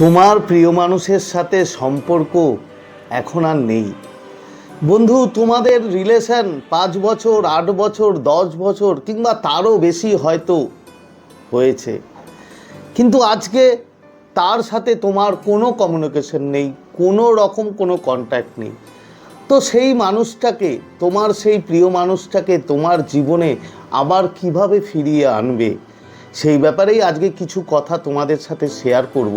তোমার প্রিয় মানুষের সাথে সম্পর্ক এখন আর নেই। বন্ধু, তোমাদের রিলেশন পাঁচ বছর, আট বছর, দশ বছর কিংবা তারও বেশি হয়তো হয়েছে। কিন্তু আজকে তার সাথে তোমার কোনো কমিউনিকেশন নেই, কোনো রকম কোনো কন্ট্যাক্ট নেই। তো সেই মানুষটাকে, তোমার সেই প্রিয় মানুষটাকে তোমার জীবনে আবার কীভাবে ফিরিয়ে আনবে? সেই ব্যাপারেই আজকে কিছু কথা তোমাদের সাথে শেয়ার করব।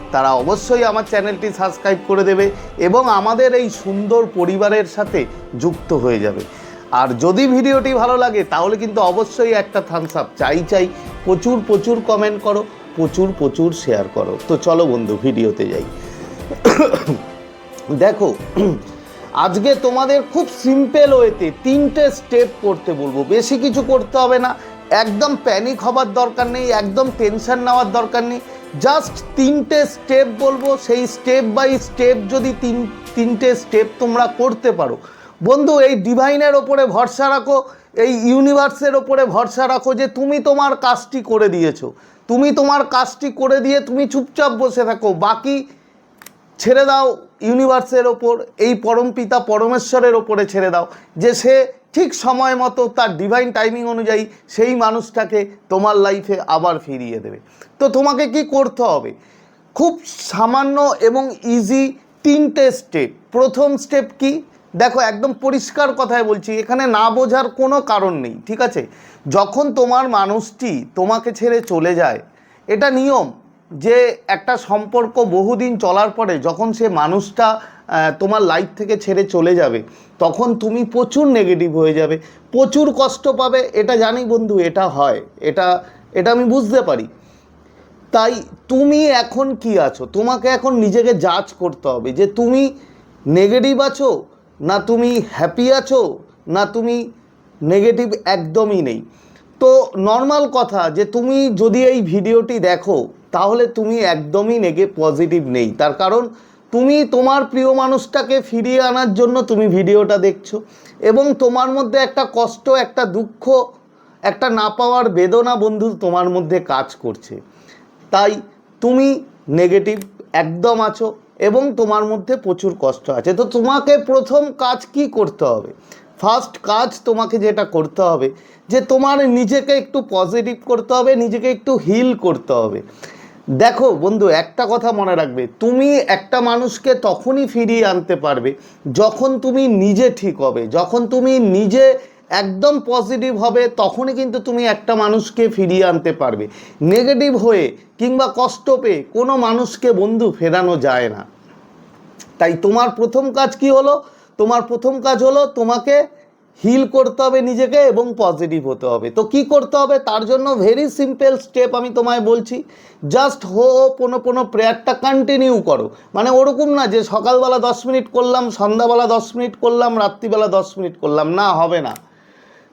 তারা অবশ্যই আমার চ্যানেলটি সাবস্ক্রাইব করে দেবে এবং আমাদের এই সুন্দর পরিবারের সাথে যুক্ত হয়ে যাবে। আর যদি ভিডিওটি ভালো লাগে, তাহলে কিন্তু অবশ্যই একটা থামস আপ চাই চাই, প্রচুর প্রচুর কমেন্ট করো, প্রচুর প্রচুর শেয়ার করো। তো চলো বন্ধু, ভিডিওতে যাই। দেখো, আজকে তোমাদের খুব সিম্পল ওয়েতে তিনটে স্টেপ করতে বলব। বেশি কিছু করতে হবে না, একদম প্যানিক হবার দরকার নেই, একদম টেনশন নেওয়ার দরকার নেই। জাস্ট তিনটে স্টেপ বলব, সেই স্টেপ বাই স্টেপ যদি তিন, তিনটে স্টেপ তোমরা করতে পারো। বন্ধু, এই ডিভাইনের ওপরে ভরসা রাখো, এই ইউনিভার্সের ওপরে ভরসা রাখো যে তুমি তোমার কাজটি করে দিয়েছ। তুমি তোমার কাজটি করে দিয়ে তুমি চুপচাপ বসে থাকো, বাকি ছেড়ে দাও ইউনিভার্সের ওপর, এই পরমপিতা পরমেশ্বরের ওপরে ছেড়ে দাও, যে সে ঠিক সময় মতো তার ডিভাইন টাইমিং অনুযায়ী সেই মানুষটাকে তোমার লাইফে আবার ফিরিয়ে দেবে। তো তোমাকে কি করতে হবে? খুব সামান্য এবং ইজি তিনটে স্টেপ প্রথম স্টেপ কি? দেখো, একদম পরিষ্কার কথায় বলছি, এখানে না বোঝার কোনো কারণ নেই, ঠিক আছে? যখন তোমার মানুষটি তোমাকে ছেড়ে চলে যায়, এটা নিয়ম। যে একটা সম্পর্ক বহুদিন চলার পরে যখন সে মানুষটা তোমার লাইফ থেকে ছেড়ে চলে যাবে, তখন তুমি প্রচুর নেগেটিভ হয়ে যাবে। প্রচুর কষ্ট পাবে, এটা জানি বন্ধু, এটা হয়। এটা এটা আমি বুঝতে পারি। তাই তুমি এখন কি আছো? তোমাকে এখন নিজেকে জাজ করতে হবে যে তুমি নেগেটিভ আছো, না তুমি হ্যাপি আছো, না তুমি নেগেটিভ একদমই নেই। তো নর্মাল কথা যে তুমি যদি এই ভিডিওটি দেখো তাহলে তুমি একদমই নেগে পজিটিভ নেই। তার কারণ তুমি তোমার প্রিয় মানুষটাকে ফিরিয়ে আনার জন্য তুমি ভিডিওটা দেখছ এবং তোমার মধ্যে একটা কষ্ট, একটা দুঃখ, একটা না পাওয়ার বেদনা বন্ধু তোমার মধ্যে কাজ করছে। তাই তুমি নেগেটিভ একদম আছো এবং তোমার মধ্যে প্রচুর কষ্ট আছে। তো তোমাকে প্রথম কাজ কি করতে হবে? ফার্স্ট কাজ তোমাকে যেটা করতে হবে যে তোমার নিজেকে একটু পজিটিভ করতে হবে, নিজেকে একটু হিল করতে হবে। দেখো বন্ধু, একটা কথা মনে রাখবে, তুমি একটা মানুষকে তখনই ফিরিয়ে আনতে পারবে যখন তুমি নিজে ঠিক হবে, যখন তুমি নিজে একদম পজিটিভ হবে তখনই কিন্তু তুমি একটা মানুষকে ফিরিয়ে আনতে পারবে। নেগেটিভ হয়ে কিংবা কষ্ট পেয়ে কোনো মানুষকে বন্ধু ফেরানো যায় না। তাই তোমার প্রথম কাজ কি হলো? তোমার প্রথম কাজ হলো তোমাকে হিল করতে হবে নিজেকে এবং পজিটিভ হতে হবে। তো কি করতে হবে? তার জন্য ভেরি সিম্পল স্টেপ আমি তোমায় বলছি। জাস্ট হো কোনো কোনো প্রেয়ারটা কন্টিনিউ করো। মানে ওরকম না যে সকালবেলা দশ মিনিট করলাম, সন্ধ্যাবেলা দশ মিনিট করলাম, রাত্রিবেলা দশ মিনিট করলাম। না, হবে না।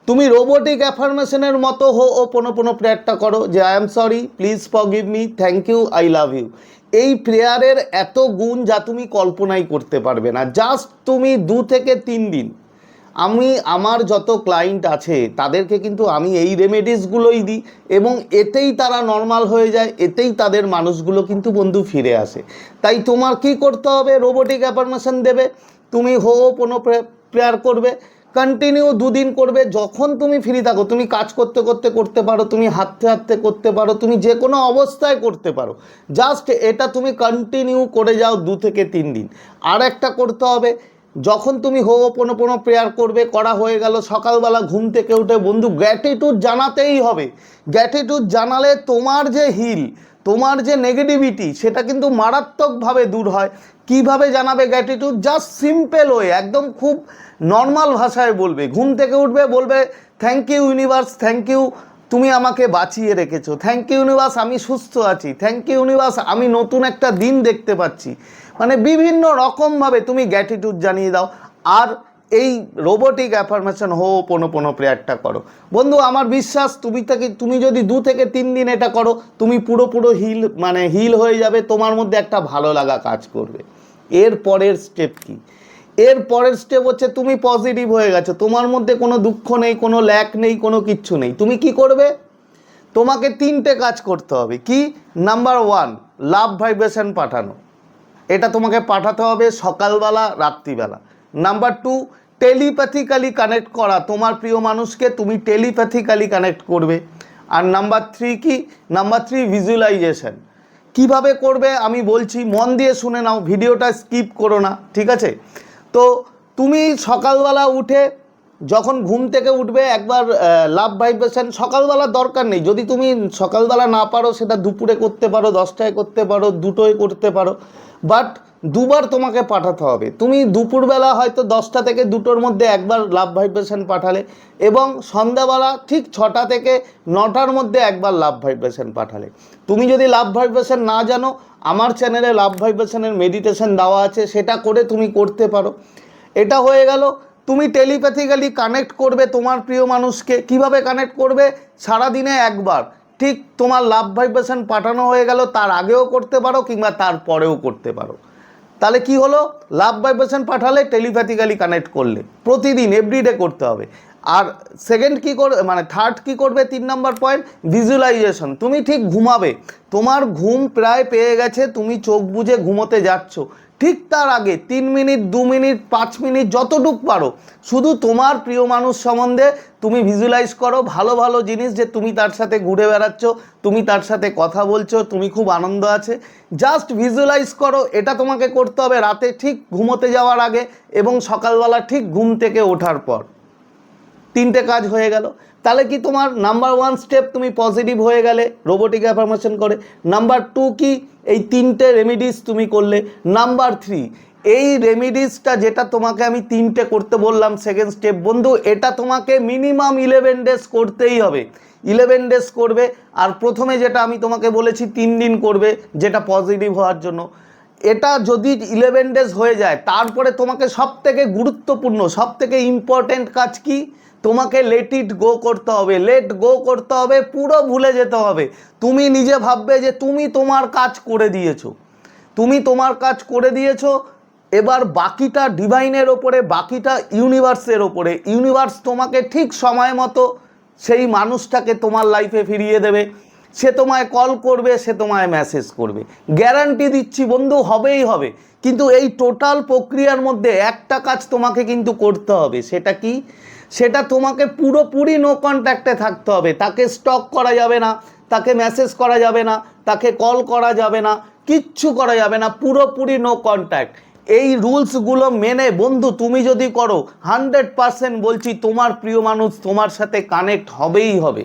তুমি রোবোটিক অ্যাফার্মেশনের মতো হো ও কোনো কোনো প্রেয়ারটা করো যে I am sorry please forgive me thank you I love you এই প্রেয়ারের এত গুণ যা তুমি কল্পনাই করতে পারবে না। জাস্ট তুমি দু থেকে তিন দিন আমি, আমার যত ক্লায়েন্ট আছে, তাদেরকে কিন্তু আমি এই রেমেডিসগুলোই দিই এবং এতেই তারা নর্মাল হয়ে যায়, এতেই তাদের মানুষগুলো কিন্তু বন্ধু ফিরে আসে। তাই তোমার কি করতে হবে? রোবোটিক অ্যাফার্মেশন দেবে। তুমি হো, কোনো প্রেয়ার করবে। কন্টিনিউ দুদিন করবে। যখন তুমি ফ্রি থাকো, তুমি কাজ করতে করতে করতে পারো, তুমি হাঁটতে হাঁটতে করতে পারো, তুমি যে কোনো অবস্থায় করতে পারো। জাস্ট এটা তুমি কন্টিনিউ করে যাও দু থেকে তিন দিন। আর একটা করতে হবে। যখন তুমি হো কোনো কোনো প্রেয়ার করবে, করা হয়ে গেল, সকালবেলা ঘুম থেকে উঠে বন্ধু গ্র্যাটিটিউড জানাতেই হবে। গ্র্যাটিটিউড জানালে তোমার যে হিল তোমার যে নেগেটিভিটি সেটা কিন্তু মারাত্মকভাবে দূর হয়। কীভাবে জানাবে গ্র্যাটিটিউড জাস্ট সিম্পল ওয়ে একদম খুব নর্মাল ভাষায় বলবে। ঘুম থেকে উঠবে, বলবে thank you universe thank you তুমি আমাকে বাঁচিয়ে রেখেছো। থ্যাংক ইউ ইউনিভার্স আমি সুস্থ আছি। থ্যাংক ইউ ইউনিভার্স আমি নতুন একটা দিন দেখতে পাচ্ছি। মানে বিভিন্ন রকমভাবে তুমি গ্র্যাটিটিউড জানিয়ে দাও। আর এই রোবোটিক অ্যাফার্মেশন হো, পোনো পোনো, প্রেয়ারটা করো। বন্ধু, আমার বিশ্বাস, তুমি থেকে, তুমি যদি দু থেকে তিন দিন এটা করো, তুমি পুরো পুরো হিল মানে হিল হয়ে যাবে, তোমার মধ্যে একটা ভালো লাগা কাজ করবে। এর পরের স্টেপ কি? এর পরের স্টেপ হচ্ছে তুমি পজিটিভ হয়ে গেছো। তোমার মধ্যে কোনো দুঃখ নেই, কোনো ল্যাক নেই, কোনো কিচ্ছু নেই। তুমি কি করবে? তোমাকে তিনটে কাজ করতে হবে। কি? নাম্বার ওয়ান লাভ ভাইব্রেশন পাঠানো। এটা তোমাকে পাঠাতে হবে সকালবেলা, রাত্রিবেলা। নাম্বার টু টেলিপ্যাথিক্যালি কানেক্ট করা। তোমার প্রিয় মানুষকে তুমি টেলিপ্যাথিক্যালি কানেক্ট করবে। আর নাম্বার থ্রি কি? নাম্বার থ্রি ভিজুয়ালাইজেশন কীভাবে করবে আমি বলছি, মন দিয়ে শুনে নাও, ভিডিওটা স্কিপ করো না, ঠিক আছে? তো তুমি সকালবেলা উঠে যখন ঘুম থেকে উঠবে, একবার লাভ ভাইব্রেশন সকালবেলা দরকার নেই। যদি তুমি সকালবেলা না পারো, সেটা দুপুরে করতে পারো, দশটায় করতে পারো, দুটোয় করতে পারো বাট দুবার তোমাকে পাঠাতে হবে। তুমি দুপুরবেলা হয়তো দশটা থেকে দুটোর মধ্যে একবার লাভ ভাইব্রেশন পাঠালে এবং সন্ধ্যাবেলা ঠিক ছটা থেকে নটার মধ্যে একবার লাভ ভাইব্রেশন পাঠালে। তুমি যদি লাভ ভাইব্রেশন না জানো, আমার চ্যানেলে লাভ ভাইব্রেশনের মেডিটেশন দেওয়া আছে, সেটা করে তুমি করতে পারো। এটা হয়ে গেল তুমি টেলিপ্যাথিক্যালি কানেক্ট করবে তোমার প্রিয় মানুষকে। কীভাবে কানেক্ট করবে? সারাদিনে একবার। ঠিক তোমার লাভ ভাইব্রেশন পাঠানো হয়ে গেল, তার আগেও করতে পারো কিংবা তার পরেও করতে পারো। তাহলে কি হলো? লাভ ভাইব্রেশন পাঠালে টেলিপ্যাথিক্যালি কানেক্ট করলে। প্রতিদিন এভরিডে করতে হবে। আর সেকেন্ড কি করবে মানে থার্ড কি করবে? তিন নম্বর পয়েন্ট ভিজুয়ালাইজেশন তুমি ঠিক ঘুমাবে। তোমার ঘুম প্রায় পেয়ে গেছে, তুমি চোখ বুজে ঘুমোতে যাচ্ছ। ঠিক তার আগে তিন মিনিট, দু মিনিট, পাঁচ মিনিট, যতটুক পারো। শুধু তোমার প্রিয় মানুষ সম্বন্ধে তুমি ভিজুয়ালাইজ করো ভালো ভালো জিনিস যে তুমি তার সাথে ঘুরে বেড়াচ্ছ, তুমি তার সাথে কথা বলছো, তুমি খুব আনন্দ আছে। জাস্ট ভিজুয়ালাইজ করো, এটা তোমাকে করতে হবে রাতে ঠিক ঘুমোতে যাওয়ার আগে এবং সকালবেলা ঠিক ঘুম থেকে ওঠার পর। তিনটে কাজ হয়ে গেল। তাহলে কি তোমার নাম্বার ওয়ান স্টেপ তুমি পজিটিভ হয়ে গেলে রোবোটিক অ্যাফার্মেশন করে। নাম্বার টু কি? এই তিনটে রেমিডিস তুমি করলে। নাম্বার থ্রি এই রেমিডিসটা যেটা তোমাকে আমি তিনটে করতে বললাম সেকেন্ড স্টেপ বন্ধু, এটা তোমাকে মিনিমাম ইলেভেন ডেজ করতেই হবে। ইলেভেন ডেজ করবে, আর প্রথমে যেটা আমি তোমাকে বলেছি, তিন দিন করবে, যেটা পজিটিভ হওয়ার জন্য। এটা যদি ইলেভেন ডেজ হয়ে যায়, তারপরে তোমাকে সব থেকে গুরুত্বপূর্ণ সব থেকে ইম্পর্ট্যান্ট কাজ কি? তোমাকে লেট ইট গো করতে হবে লেট গো করতে হবে, পুরো ভুলে যেতে হবে। তুমি নিজে ভাববে যে তুমি তোমার কাজ করে দিয়েছ। তুমি তোমার কাজ করে দিয়েছ, এবার বাকিটা ডিভাইনের ওপরে, বাকিটা ইউনিভার্সের ওপরে। ইউনিভার্স তোমাকে ঠিক সময় মতো সেই মানুষটাকে তোমার লাইফে ফিরিয়ে দেবে। সে তোমায় কল করবে, সে তোমায় মেসেজ করবে। গ্যারান্টি দিচ্ছি বন্ধু, হবেই হবে। কিন্তু এই টোটাল প্রক্রিয়ার মধ্যে একটা কাজ তোমাকে কিন্তু করতে হবে, সেটা কি? সেটা তোমাকে পুরোপুরি নো কন্ট্যাক্টে থাকতে হবে। তাকে স্টক করা যাবে না, তাকে মেসেজ করা যাবে না, তাকে কল করা যাবে না, কিচ্ছু করা যাবে না, পুরোপুরি নো কন্ট্যাক্ট এই রুলসগুলো মেনে বন্ধু, তুমি যদি করো হান্ড্রেড পারসেন্ট বলছি তোমার প্রিয় মানুষ তোমার সাথে কানেক্ট হবেই হবে।